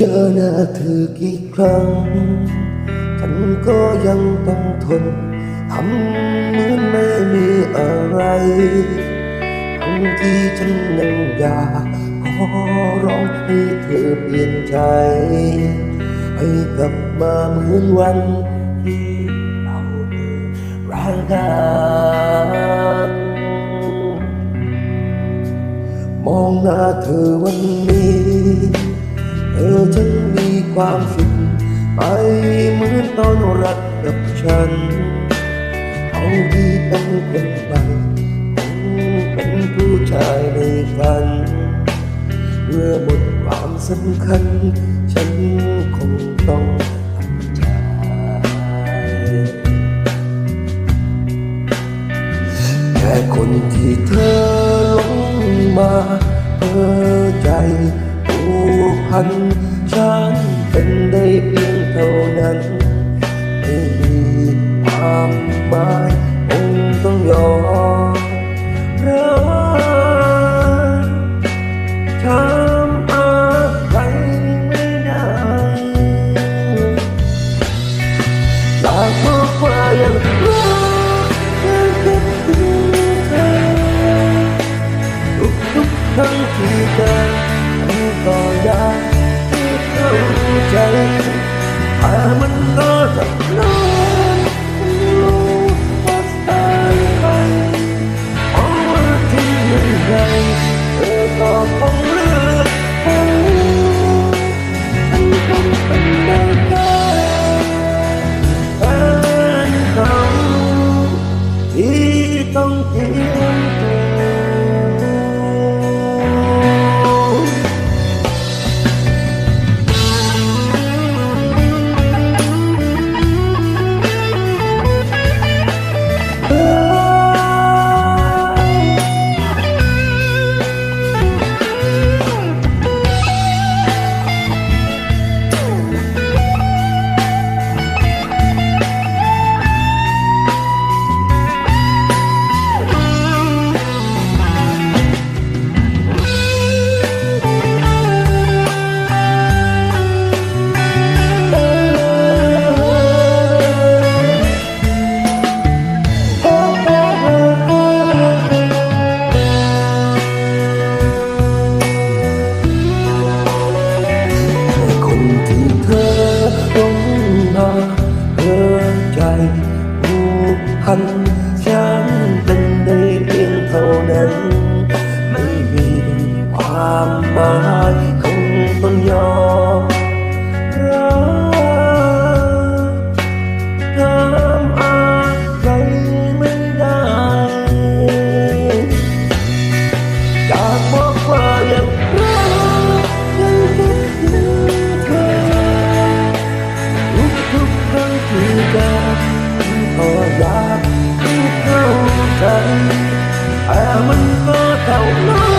เจอหน้าเธอกี่ครั้ง ฉันก็ยังต้องทนทำเหมือนไม่มีอะไรทั้งที่ฉันยังอยากขอร้องให้เธอเปลี่ยนใจ ให้กลับมาเหมือนวันที่เรารักกันมองหน้าเธอวันนี้ เธอฉันมีความสุขไปเหมือนตอนรักกับฉันเอาที่เป็นคนใหม่คงเป็นผู้ชายในฝันเมื่อหมดความสำคัญ ฉันคงต้องแค่คนที่เธอลงมาเพ้อใจ พันฉันเป็นได้เพียงเท่านั้นไม่มีความหมายคงต้องยอมรักทำอะไรไม่ได้อยากบอกว่ายังรักยังคิดถึงเธอทุกทุกๆครั้งที่เจอฉัน แต่มันก็จะนานรู้ว่าสายไปเพราที่ยังไงเธอก็คงเลือกเขาฉันคงเป็นได้แค่แฟนเขาที่ต้องเตรียมตัว ใจแต่มันก็เท่านั้น